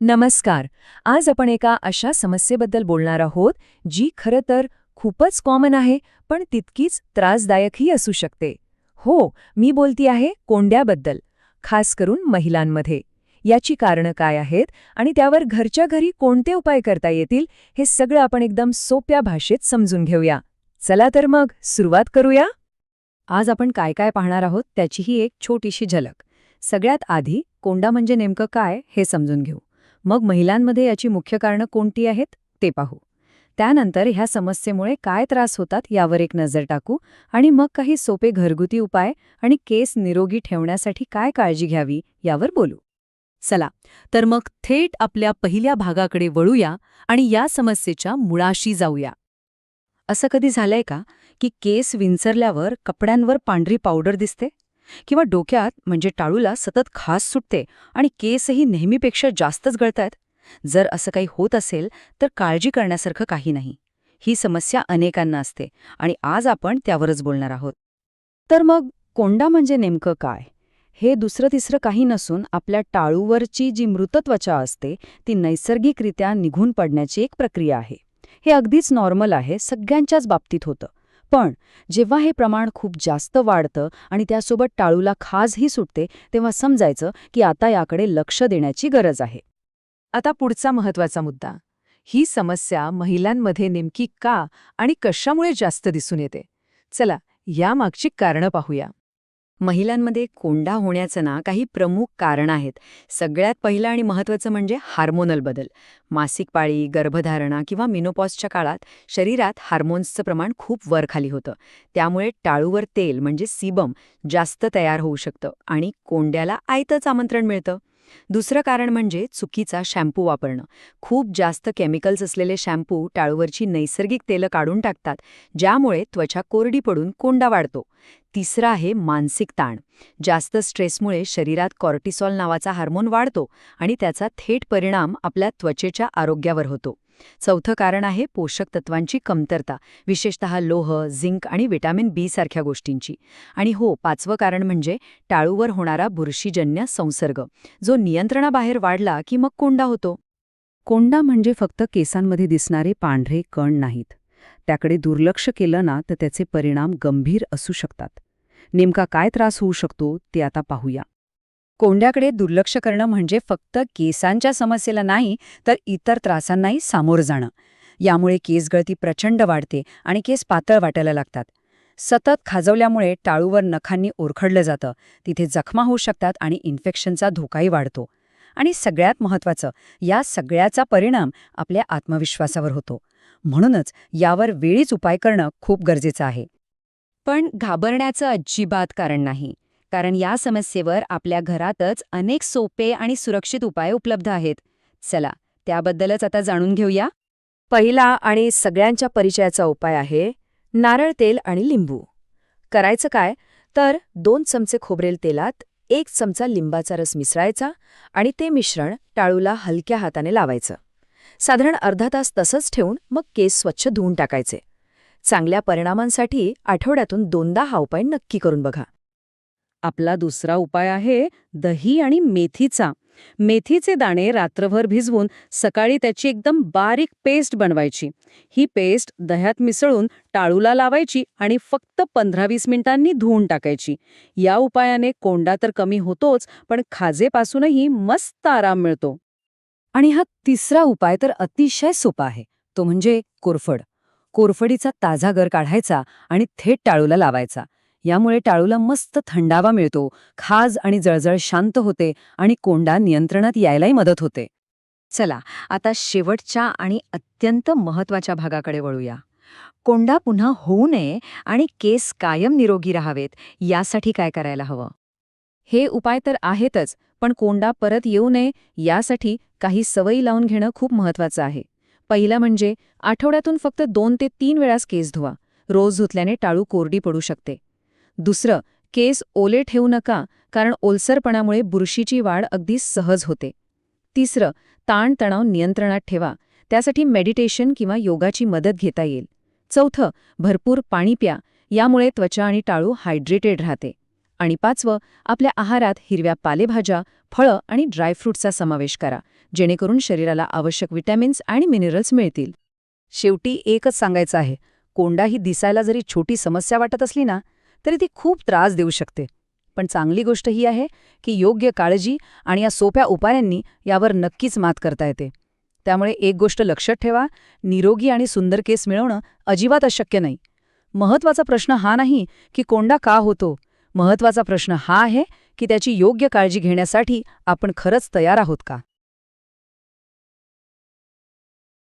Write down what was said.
नमस्कार. आज आपण एका अशा समस्येबद्दल बोलणार आहोत जी खरं तर खूपच कॉमन आहे पण तितकीच त्रासदायकही असू शकते. हो मी बोलती आहे कोंड्याबद्दल खास करून महिलांमध्ये. याची कारणं काय आहेत आणि त्यावर घरच्या घरी कोणते उपाय करता येतील हे सगळं आपण एकदम सोप्या भाषेत समजून घेऊया. चला तर मग सुरुवात करूया? आज आपण काय काय पाहणार आहोत त्याचीही एक छोटीशी झलक. सगळ्यात आधी कोंडा म्हणजे नेमकं काय हे समजून घेऊ. मग महिलांमध्ये याची मुख्य कारणं कोणती आहेत ते पाहू. त्यानंतर ह्या समस्येमुळे काय त्रास होतात यावर एक नजर टाकू आणि मग काही सोपे घरगुती उपाय आणि केस निरोगी ठेवण्यासाठी काय काळजी घ्यावी यावर बोलू. चला तर मग थेट आपल्या पहिल्या भागाकडे वळूया आणि या समस्येच्या मुळाशी जाऊया. असं कधी झालंय का की केस विंचरल्यावर कपड्यांवर पांढरी पावडर दिसते? किंवा डोक्यात म्हणजे टाळूला सतत खास सुटते आणि केसही नेहमीपेक्षा जास्तच गळतायत. जर असं काही होत असेल तर काळजी करण्यासारखं काही नाही. ही समस्या अनेकांना असते आणि आज आपण त्यावरच बोलणार आहोत. तर मग कोंडा म्हणजे नेमकं काय? हे दुसरं तिसरं काही नसून आपल्या टाळूवरची जी मृतत्वचा असते ती नैसर्गिकरित्या निघून पडण्याची एक प्रक्रिया आहे. हे अगदीच नॉर्मल आहे सगळ्यांच्याच बाबतीत होतं. पण जेव्हा हे प्रमाण खूप जास्त वाढतं आणि त्यासोबत टाळूला खाजही सुटते तेव्हा समजायचं की आता याकडे लक्ष देण्याची गरज आहे. आता पुढचा महत्त्वाचा मुद्दा. ही समस्या महिलांमध्ये नेमकी का आणि कशामुळे जास्त दिसून येते? चला यामागची कारणं पाहूया. महिलांमध्ये कोंडा होण्याचं ना काही प्रमुख कारण आहेत. सगळ्यात पहिलं आणि महत्त्वाचं म्हणजे हार्मोनल बदल. मासिक पाळी गर्भधारणा किंवा मिनोपॉसच्या काळात शरीरात हार्मोन्सचं प्रमाण खूप वरखाली होतं. त्यामुळे टाळूवर तेल म्हणजे सीबम जास्त तयार होऊ शकतं आणि कोंड्याला आयतंच आमंत्रण मिळतं. दुसरं कारण म्हणजे चुकीचा शॅम्पू वापरणं. खूप जास्त केमिकल्स असलेले शॅम्पू टाळूवरची नैसर्गिक तेलं काढून टाकतात ज्यामुळे त्वचा कोरडी पडून कोंडा वाढतो. तिसरा आहे मानसिक ताण. जास्त स्ट्रेसमुळे शरीरात कॉर्टिसॉल नावाचा हार्मोन वाढतो आणि त्याचा थेट परिणाम आपल्या त्वचेच्या आरोग्यावर होतो. चौथं कारण आहे पोषक तत्वांची कमतरता विशेषतः लोह झिंक आणि विटॅमिन बी सारख्या गोष्टींची. आणि हो पाचवं कारण म्हणजे टाळूवर होणारा बुरशीजन्य संसर्ग जो नियंत्रणाबाहेर वाढला की मग कोंडा होतो? कोंडा म्हणजे फक्त केसांमध्ये दिसणारे पांढरे कण नाहीत. त्याकडे दुर्लक्ष केलं ना तर त्याचे परिणाम गंभीर असू शकतात. नेमका काय त्रास होऊ शकतो ते आता पाहूया. कोंड्याकडे दुर्लक्ष करणं म्हणजे फक्त केसांच्या समस्येला नाही तर इतर त्रासांनाही सामोरं जाणं. यामुळे केसगळती प्रचंड वाढते आणि केस पातळ वाटायला लागतात. सतत खाजवल्यामुळे टाळूवर नखांनी ओरखडलं जातं. तिथे जखमा होऊ शकतात आणि इन्फेक्शनचा धोकाही वाढतो. आणि सगळ्यात महत्त्वाचं या सगळ्याचा परिणाम आपल्या आत्मविश्वासावर होतो. म्हणूनच यावर वेळीच उपाय करणं खूप गरजेचं आहे. पण घाबरण्याचं अजिबात कारण नाही. कारण या समस्येवर आपल्या घरातच अनेक सोपे आणि सुरक्षित उपाय उपलब्ध आहेत. चला त्याबद्दलच आता जाणून घेऊया. पहिला आणि सगळ्यांच्या परिचयाचा उपाय आहे नारळ तेल आणि लिंबू. करायचं काय? तर दोन चमचे खोबरेल तेलात एक चमचा लिंबाचा रस मिसळायचा आणि ते मिश्रण टाळूला हलक्या हाताने लावायचं. साधारण अर्धा तास तसंच ठेवून मग केस स्वच्छ धुवून टाकायचे. चांगल्या परिणामांसाठी आठवड्यातून दोनदा हा उपाय नक्की करून बघा. आपला दुसरा उपाय आहे दही आणि मेथीचा. मेथीचे दाणे रात्रभर भिजवून सकाळी त्याची एकदम बारीक पेस्ट बनवायची. ही पेस्ट दह्यात मिसळून टाळूला लावायची आणि फक्त पंधरा वीस मिनिटांनी धुवून टाकायची. या उपायाने कोंडा तर कमी होतोच पण खाजेपासूनही मस्त आराम मिळतो. आणि हा तिसरा उपाय तर अतिशय सोपा आहे. तो म्हणजे कोरफड. कोरफडीचा ताजा गर काढायचा आणि थेट टाळूला लावायचा. यामुळे टाळूला मस्त थंडावा मिळतो. खाज आणि जळजळ शांत होते आणि कोंडा नियंत्रणात यायलाही मदत होते. चला आता शेवटच्या आणि अत्यंत महत्त्वाच्या भागाकडे वळूया. कोंडा पुन्हा होऊ नये आणि केस कायम निरोगी राहावेत यासाठी काय करायला हवं? हे उपाय तर आहेतच पण कोंडा परत येऊ नये यासाठी काही सवयी लावून घेणं खूप महत्वाचं आहे. पहिलं म्हणजे आठवड्यातून फक्त दोन ते तीन वेळास केस धुवा. रोज धुतल्याने टाळू कोरडी पडू शकते. दुसरं केस ओले ठेवू नका कारण ओलसरपणामुळे बुरशीची वाढ अगदी सहज होते. तिसरं ताणतणाव नियंत्रणात ठेवा त्यासाठी मेडिटेशन किंवा योगाची मदत घेता येईल. चौथं भरपूर पाणी प्या यामुळे त्वचा आणि टाळू हायड्रेटेड राहते. आणि पाचवं आपल्या आहारात हिरव्या पालेभाज्या फळं आणि ड्रायफ्रूटचा समावेश करा जेणेकरून शरीराला आवश्यक विटॅमिन्स आणि मिनरल्स मिळतील. शेवटी एकच सांगायचं आहे कोंडाही दिसायला जरी छोटी समस्या वाटत असली ना तरी ती खूप त्रास देऊ शकते. पण चांगली गोष्ट ही आहे की योग्य काळजी आणि या सोप्या उपायांनी यावर नक्कीच मात करता येते. त्यामुळे एक गोष्ट लक्षात ठेवा निरोगी आणि सुंदर केस मिळवणं अजिबात अशक्य नाही. महत्त्वाचा प्रश्न हा नाही की कोंडा का होतो. महत्त्वाचा प्रश्न हा आहे की त्याची योग्य काळजी घेण्यासाठी आपण खरंच तयार आहोत का?